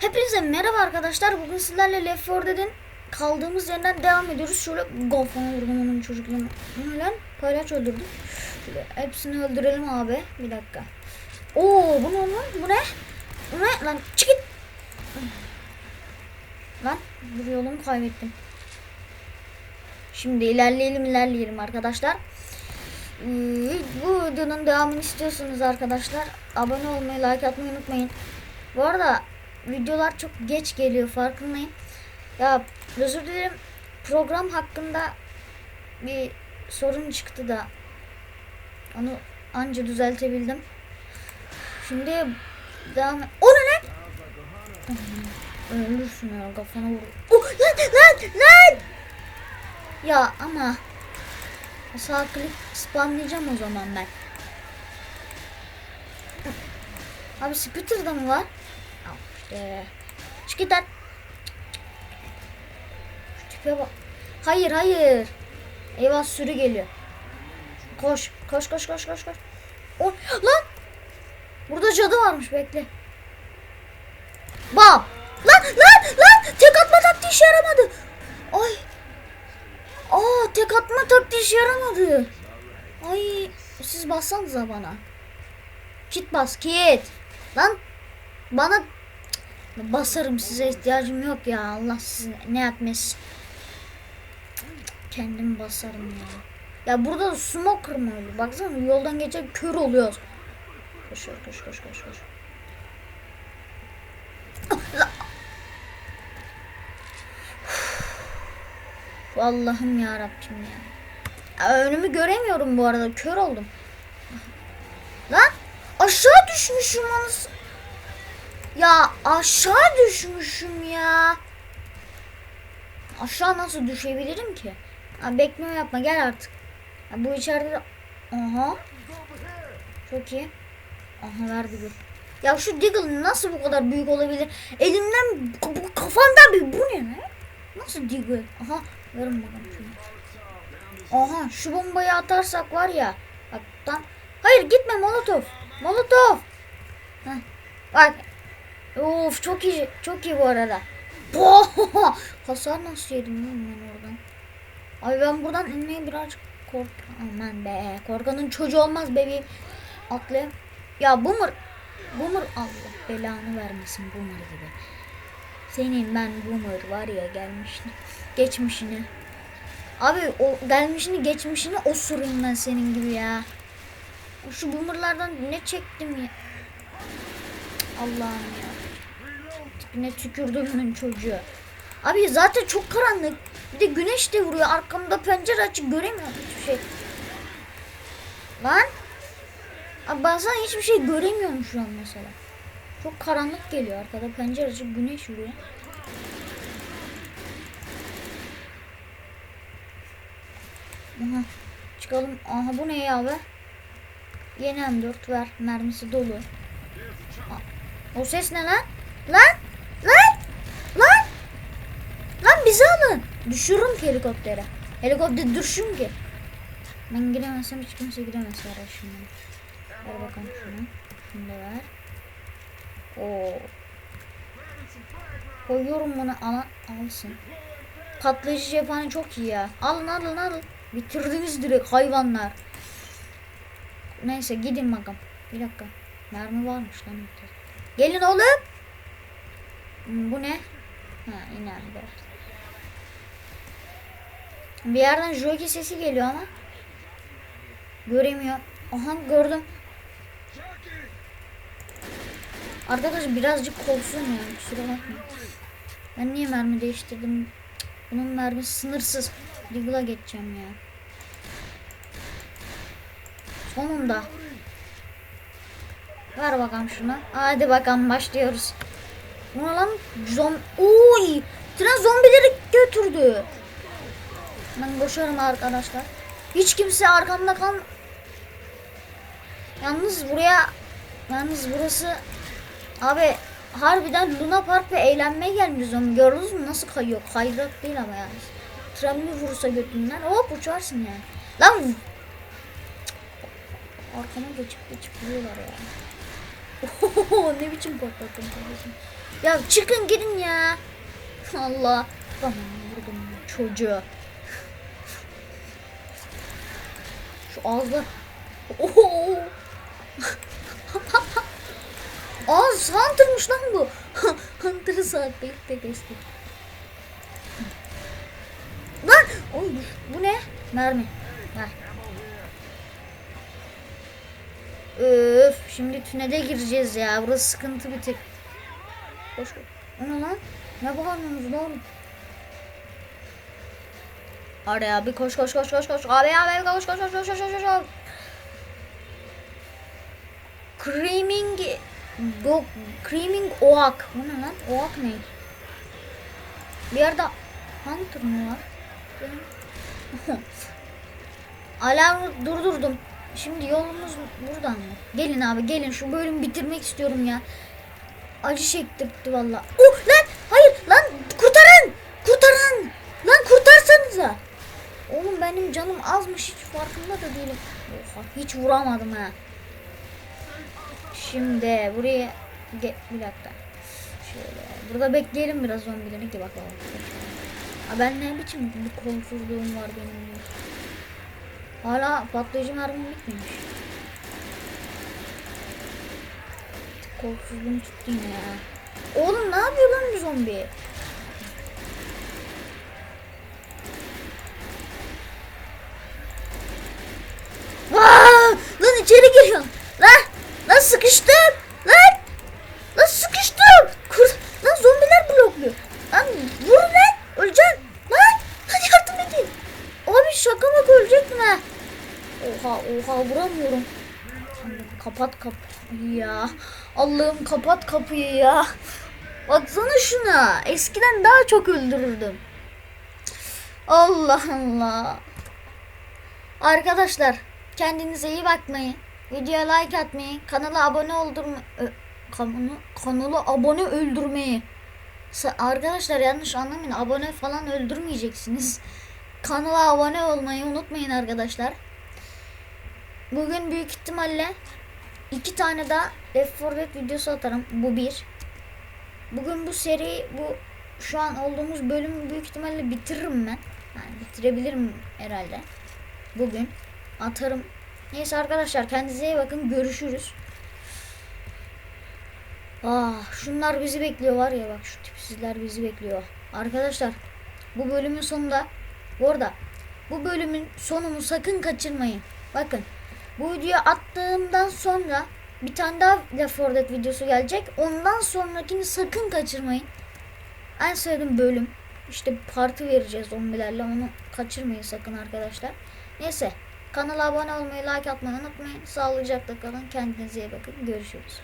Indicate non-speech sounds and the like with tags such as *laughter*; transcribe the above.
Hepinize merhaba arkadaşlar. Bugün sizlerle Left 4 Dead'in kaldığımız yerden devam ediyoruz. Şöyle kafana vurdum onun ne lan? Paylaş öldürdüm. Şöyle hepsini öldürelim abi. Bir dakika. Oo bu ne lan? Bu ne? Bu ne? Lan çık git. Lan bir yolumu kaybettim. Şimdi ilerleyelim ilerleyelim arkadaşlar. Ee, Bu videonun devamını istiyorsanız arkadaşlar abone olmayı, like atmayı unutmayın. Bu arada videolar çok geç geliyor farkındayım. Ya özür dilerim program hakkında bir sorun çıktı da onu anca düzeltebildim. Şimdi devam O ne? Ölürsün ya kafana vur. Oh, lan lan lan! Ya ama sağ klik spamlayacağım o zaman ben. Abi Spitter'da mı var? Al işte. Çık git lan. Tipe bak. Hayır hayır. Eyvah sürü geliyor. Koş. Koş koş koş koş koş. O, lan. Burada cadı varmış bekle. Bam. Lan lan lan. Tek atma taktiği işe yaramadı. Ay. Aa tek atma taktiği işe yaramadı. Ay siz bassanıza bana. Kit bas kit. Lan bana basarım size ihtiyacım yok ya. Allah sizi ne yapmasın. Kendim basarım ya. Ya burada da smoker mı öyle? Baksana yoldan geçen kör oluyoruz. Koş koş koş koş koş. koş. Ah, la- Allah'ım ya Rabbim ya. ya. Önümü göremiyorum bu arada. Kör oldum. Lan aşağı düşmüşüm anasını. Ya aşağı düşmüşüm ya. Aşağı nasıl düşebilirim ki? Ha, bekleme yapma gel artık. Ha, bu içeride de... Aha. Çok iyi. Aha verdi bir. Ya şu Deagle nasıl bu kadar büyük olabilir? Elimden kafamdan bir bu ne lan? Nasıl Deagle? Aha verin bakalım şunu. Aha şu bombayı atarsak var ya. Bak tam. Hayır gitme Molotov. Molotov. Heh. Bak Of çok iyi. Çok iyi bu arada. *laughs* Hasar nasıl yedim lan ben oradan? Ay ben buradan inmeye birazcık kork... Aman be. Korkanın çocuğu olmaz bebeğim. Atlayayım. Ya Boomer. Boomer Allah belanı vermesin Boomer gibi. Senin ben Boomer var ya gelmişini. Geçmişini. Abi o gelmişini geçmişini osurayım ben senin gibi ya. Şu Boomer'lardan ne çektim ya. Allah'ım ya. Ne tükürdüğümün çocuğu. Abi zaten çok karanlık. Bir de güneş de vuruyor. Arkamda pencere açık göremiyorum hiçbir şey. Lan. Abi bazen hiçbir şey göremiyorum şu an mesela. Çok karanlık geliyor arkada pencere açık güneş vuruyor. Aha. Çıkalım. Aha bu ne ya be? Yeni M4 ver. Mermisi dolu. O ses ne? Lan! Lan! Lan! Lan bizi alın. Düşürürüm ki helikoptere. Helikopter düşürürüm ki. Ben giremezsem hiç kimse giremez ara şimdi. Ver bakalım şunu. Şunu ver. Oo. Koyuyorum bunu ana alsın. Patlayıcı cephane çok iyi ya. Alın alın alın. Bitirdiniz direkt hayvanlar. Neyse gidin bakalım. Bir dakika. Mermi varmış lan. Gelin oğlum. Bu ne? Ha ineride. Bir yerden jockey sesi geliyor ama. Göremiyor. Aha gördüm. Arkadaşlar birazcık korksun ya. Kusura bakma. Ben niye mermi değiştirdim? Bunun mermisi sınırsız. Deagle'a geçeceğim ya. Sonunda. Ver bakalım şunu. Hadi bakalım başlıyoruz. Bu lan? Zom Uy! Tren zombileri götürdü. Ben koşarım arkadaşlar. Hiç kimse arkamda kal. Yalnız buraya yalnız burası abi harbiden Luna Park ve eğlenmeye gelmiş zombi. Gördünüz mü nasıl kayıyor? Kaydırak değil ama yani. Tren bir vursa götünden hop uçarsın yani. Lan Cık. arkama geçip geçip vuruyorlar ya. ne biçim patlattım kardeşim. Ya çıkın gidin ya. *laughs* Allah. Tamam vurdum çocuğu. Ağzı. Oho. Ağız Hunter'mış lan bu. Hunter'ı saat birlikte kestik. Lan! Oy, bu ne? Mermi. Ver. Öf, şimdi tünele gireceğiz ya. Burası sıkıntı bir tek. Koş. O ne lan? Ne bağırıyorsunuz lan Hadi abi koş koş koş koş koş. Abi abi koş koş koş koş koş koş koş. Creaming Go, Creaming Oak. Bu ne lan? Oak ne? Bir yerde Hunter mı var? *laughs* Alarmı durdurdum. Şimdi yolumuz buradan mı? Gelin abi gelin şu bölümü bitirmek istiyorum ya. Acı çektirdi valla. Oh lan hayır lan kurtarın kurtarın lan kurtarsanıza. Oğlum benim canım azmış hiç farkında da değilim. Oha hiç vuramadım ha. Şimdi buraya Ge bir dakika. Şöyle burada bekleyelim biraz zombileri ki bakalım. Ha ben ne biçim bir kolsuzluğum var benim. Hala patlayıcı mermim bitmemiş. Kolsuzluğum tuttu yine ya. Oğlum ne yapıyor lan bu zombi? Vaa! Lan içeri giriyor. Lan! Lan sıkıştım. Lan! Lan sıkıştım. Kur lan zombiler blokluyor. Lan vur lan. Öleceksin. Lan! Hadi yardım edin. Abi şaka mı ölecek mi? Oha oha vuramıyorum. Kapat kapıyı ya. Allah'ım kapat kapıyı ya. Baksana şuna. Eskiden daha çok öldürürdüm. Allah Allah. Arkadaşlar kendinize iyi bakmayı, videoya like atmayı, kanala abone oldurma ö, kanala, kanala abone öldürmeyi. Arkadaşlar yanlış anlamayın abone falan öldürmeyeceksiniz. Kanala abone olmayı unutmayın arkadaşlar. Bugün büyük ihtimalle iki tane daha Left 4 Dead videosu atarım. Bu bir. Bugün bu seri bu şu an olduğumuz bölümü büyük ihtimalle bitiririm ben. Yani bitirebilirim herhalde. Bugün atarım. Neyse arkadaşlar kendinize iyi bakın. Görüşürüz. Ah şunlar bizi bekliyor var ya bak şu tipsizler bizi bekliyor. Arkadaşlar bu bölümün sonunda bu bu bölümün sonunu sakın kaçırmayın. Bakın bu videoyu attığımdan sonra bir tane daha Left 4 Dead videosu gelecek. Ondan sonrakini sakın kaçırmayın. En sevdiğim bölüm. İşte parti vereceğiz zombilerle. Onu kaçırmayın sakın arkadaşlar. Neyse. Kanala abone olmayı, like atmayı unutmayın. Sağlıcakla kalın. Kendinize iyi bakın. Görüşürüz.